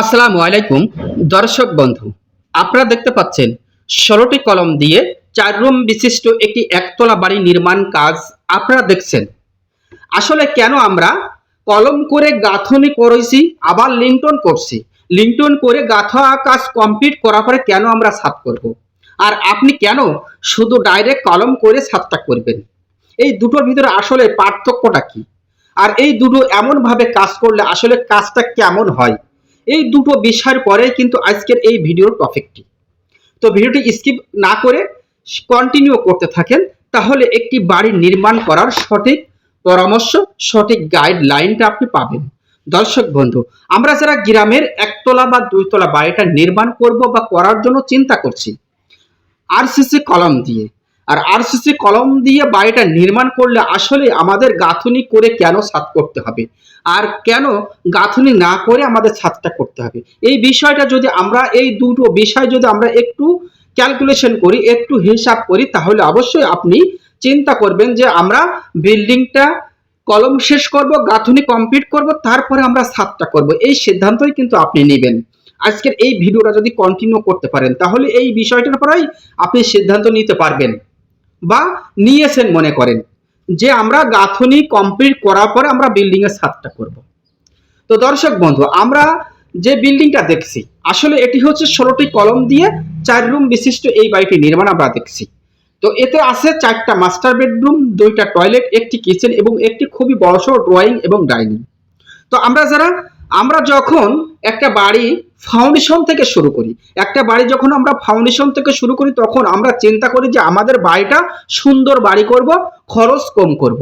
আসসালামু আলাইকুম, দর্শক বন্ধু। আপনারা দেখতে পাচ্ছেন, ষোলোটি কলম দিয়ে চার রুম বিশিষ্ট একটি একতলা বাড়ি নির্মাণ কাজ আপনারা দেখছেন। আসলে কেন আমরা কলম করে গাঁথনি করেছি, আবার লিংটন করছি? লিংটন করে গাঁথা কাজ কমপ্লিট করার পরে কেন আমরা ছাদ করব। আর আপনি কেন শুধু ডাইরেক্ট কলম করে ছাদটা করবেন? এই দুটোর ভিতরে আসলে পার্থক্যটা কি? আর এই দুটো এমনভাবে কাজ করলে আসলে কাজটা কেমন হয়? এই দুটো বিষয়ের পরে কিন্তু আজকের এই ভিডিওর টপিকটি। তো ভিডিওটি স্কিপ না করে কন্টিনিউ করতে থাকেন, তাহলে একটি বাড়ি নির্মাণ করার সঠিক পরামর্শ, সঠিক গাইডলাইনটা আপনি পাবেন। দর্শক বন্ধু, আমরা যারা গ্রামের একতলা বা দুইতলা বাড়িটা নির্মাণ করব বা করার জন্য চিন্তা করছি আরসিসি কলম দিয়ে আর আরসিসি কলম দিয়ে বাড়িটা নির্মাণ করলে আসলে আমাদের গাঁথনি করে কেন ছাদ করতে হবে? আর কেন গাঁথনি না করে আমাদের ছাদটা করতে হবে? এই বিষয়টা যদি আমরা, এই দুটো বিষয় যদি আমরা একটু ক্যালকুলেশন করি, একটু হিসাব করি, তাহলে অবশ্যই আপনি চিন্তা করবেন যে আমরা বিল্ডিংটা কলম শেষ করব, গাঁথনি কমপ্লিট করব, তারপরে আমরা ছাদটা করব। এই সিদ্ধান্তই কিন্তু আপনি নেবেন। আজকের এই ভিডিওটা যদি কন্টিনিউ করতে পারেন, তাহলে এই বিষয়টার পরেই আপনি সিদ্ধান্ত নিতে পারবেন। বা নিয়েছেন মনে করেন, যে আমরা গাঁথনি কমপ্লিট করার পরে আমরা বিল্ডিং এর ছাদটা করব। তো দর্শক বন্ধু, আমরা যে বিল্ডিংটা দেখছি, আসলে এটি হচ্ছে ষোলোটি কলম দিয়ে চার রুম বিশিষ্ট এই বাড়িটি নির্মাণ আমরা দেখছি। তো এতে আছে চারটা মাস্টার বেডরুম দুইটা টয়লেট একটি কিচেন এবং একটি খুবই বড়সড় ড্রয়িং এবং ডাইনিং তো আমরা যারা আমরা যখন একটা বাড়ি ফাউন্ডেশন থেকে শুরু করি, একটা বাড়ি যখন আমরা ফাউন্ডেশন থেকে শুরু করি, তখন আমরা চিন্তা করি যে আমাদের বাড়িটা সুন্দর বাড়ি করব, খরচ কম করব।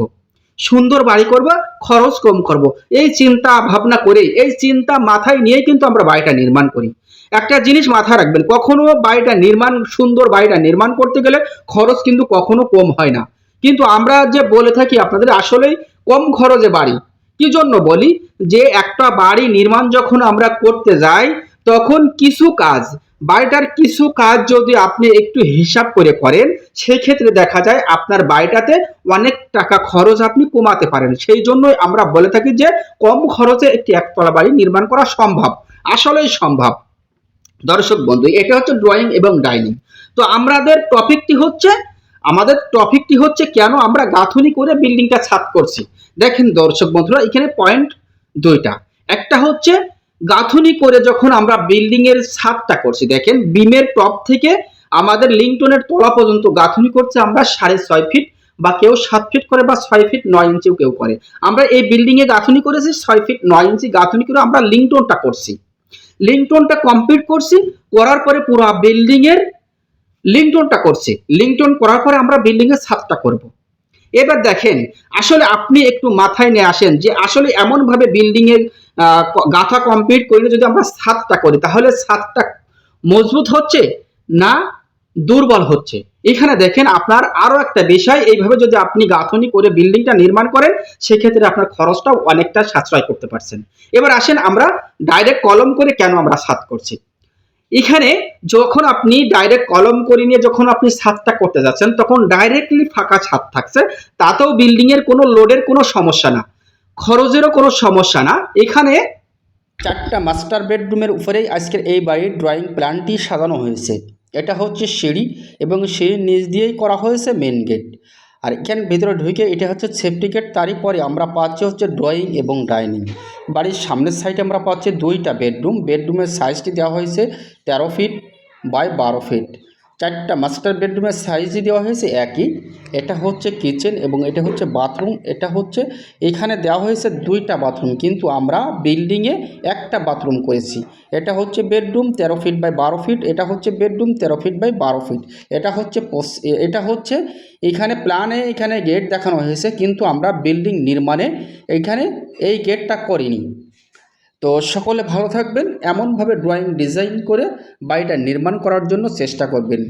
সুন্দর বাড়ি করব, খরচ কম করব। এই চিন্তা ভাবনা করে এই চিন্তা মাথায় নিয়ে কিন্তু আমরা বাড়িটা নির্মাণ করি একটা জিনিস মাথায় রাখবেন, কখনো বাড়িটা নির্মাণ, সুন্দর বাড়িটা নির্মাণ করতে গেলে খরচ কিন্তু কখনো কম হয় না কিন্তু আমরা যে বলে থাকি, আপনাদের আসলেই কম খরচে বাড়ি কি জন্য বলি? যে একটা বাড়ি নির্মাণ যখন আমরা করতে যাই, তখন কিছু কাজ, বাড়িটার কিছু কাজ যদি আপনি একটু হিসাব করে করেন সেই ক্ষেত্রে দেখা যায় আপনার বাড়িটাতে অনেক টাকা খরচ আপনি কমাতে পারেন। সেই জন্যই আমরা বলে থাকি যে, কম খরচে একটি একতলা বাড়ি নির্মাণ করা সম্ভব। আসলেই সম্ভব। দর্শক বন্ধু, এটা হচ্ছে ড্রয়িং এবং ডাইনিং তো আমাদের টপিকটি হচ্ছে, আমাদের টপিকটি হচ্ছে কেন আমরা গাঁথুনি করে বিল্ডিংটা ছাদ করছি? দেখেন দর্শক বন্ধুরা, এখানে পয়েন্ট দুইটা। একটা হচ্ছে গাঁথুনি করে যখন আমরা বিল্ডিং এর ছাদটা করছি, দেখেন বিমের টপ থেকে আমাদের লিংটনের তলা পর্যন্ত গাঁথুনি করছে আমরা সাড়ে ছয় ফিট বা কেউ সাত ফিট করে বা ছয় ফিট নয় ইঞ্চিও কেউ করে। আমরা এই বিল্ডিং এ গাঁথনি করেছি, ছয় ফিট নয় ইঞ্চি গাঁথুনি করে আমরা লিংটনটা করছি। লিংটনটা কমপ্লিট করছি, করার পরে পুরো বিল্ডিং এর লিংটনটা করছি। লিংটন করার পরে আমরা বিল্ডিং এর ছাদটা করব। এবার দেখেন আসলে আপনি একটু মাথায় নিয়ে আসেন যে আসলে এমন ভাবে বিল্ডিং এর আহ, গাঁথা কমপ্লিট করলে যদি আমরা ছাদটা করি তাহলে ছাদটা মজবুত হচ্ছে না দুর্বল হচ্ছে? এখানে দেখেন আপনার আরও একটা বিষয় এইভাবে যদি আপনি গাঁথনি করে বিল্ডিংটা নির্মাণ করেন সেক্ষেত্রে আপনার খরচটাও অনেকটা সাশ্রয় করতে পারছেন। এবার আসেন আমরা ডাইরেক্ট কলম করে কেন আমরা ছাদ করছি? এখানে যখন আপনি ডাইরেক্ট কলম করে নিয়ে যখন আপনি ছাদটা করতে যাচ্ছেন, তখন ডাইরেক্টলি ফাঁকা ছাদ থাকছে। তাতেও বিল্ডিং এর কোনো লোডের কোনো সমস্যা না। খরচেরও কোনো সমস্যা না। এখানে চারটা মাস্টার বেডরুমের উপরেই আজকের এই বাড়ির ড্রয়িং প্ল্যানটি সাজানো হয়েছে। এটা হচ্ছে সিঁড়ি এবং সিঁড়ির নিচ দিয়েই করা হয়েছে মেন গেট আর এখানে ভিতরে ঢুকে এটা হচ্ছে সেফটিকেট তারই পরে আমরা পাচ্ছি হচ্ছে ড্রয়িং এবং ডাইনিং বাড়ির সামনের সাইডে আমরা পাচ্ছি দুইটা বেডরুম বেডরুমের সাইজটি দেওয়া হয়েছে তেরো ফিট বাই বারো ফিট চারটা মাস্টার বেডরুমের সাইজই দেওয়া হয়েছে একই। এটা হচ্ছে কিচেন এবং এটা হচ্ছে বাথরুম এটা হচ্ছে, এখানে দেওয়া হয়েছে দুইটা বাথরুম কিন্তু আমরা বিল্ডিংয়ে একটা বাথরুম করেছি। এটা হচ্ছে বেডরুম তেরো ফিট বাই বারো ফিট এটা হচ্ছে বেডরুম তেরো ফিট বাই বারো ফিট এটা হচ্ছে এটা হচ্ছে, এখানে প্ল্যানে এখানে গেট দেখানো হয়েছে, কিন্তু আমরা বিল্ডিং নির্মাণে এখানে এই গেটটা করিনি। তো সকলে ভালো থাকবেন এমনভাবে ড্রয়িং ডিজাইন করে বাড়িটা নির্মাণ করার জন্য চেষ্টা করবেন।